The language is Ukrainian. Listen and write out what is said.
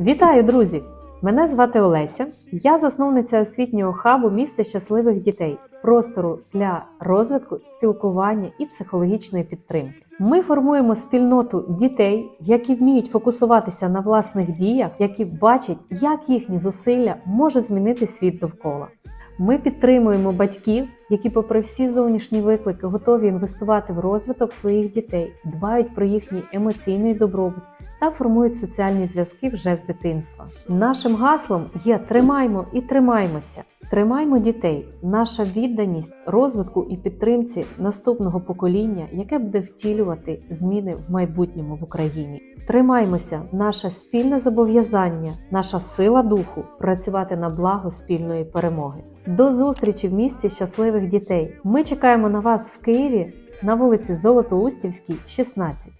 Вітаю, друзі! Мене звати Олеся. Я засновниця освітнього хабу місце щасливих дітей, простору для розвитку, спілкування і психологічної підтримки. Ми формуємо спільноту дітей, які вміють фокусуватися на власних діях, які бачать, як їхні зусилля можуть змінити світ довкола. Ми підтримуємо батьків, які, попри всі зовнішні виклики, готові інвестувати в розвиток своїх дітей, дбають про їхній емоційний добробут та формують соціальні зв'язки вже з дитинства. Нашим гаслом є тримаймо і тримаймося. Тримаймо дітей, наша відданість розвитку і підтримці наступного покоління, яке буде втілювати зміни в майбутньому в Україні. Тримаймося, наше спільне зобов'язання, наша сила духу працювати на благо спільної перемоги. До зустрічі в місті щасливих дітей. Ми чекаємо на вас в Києві на вулиці Золотоустівській, 16.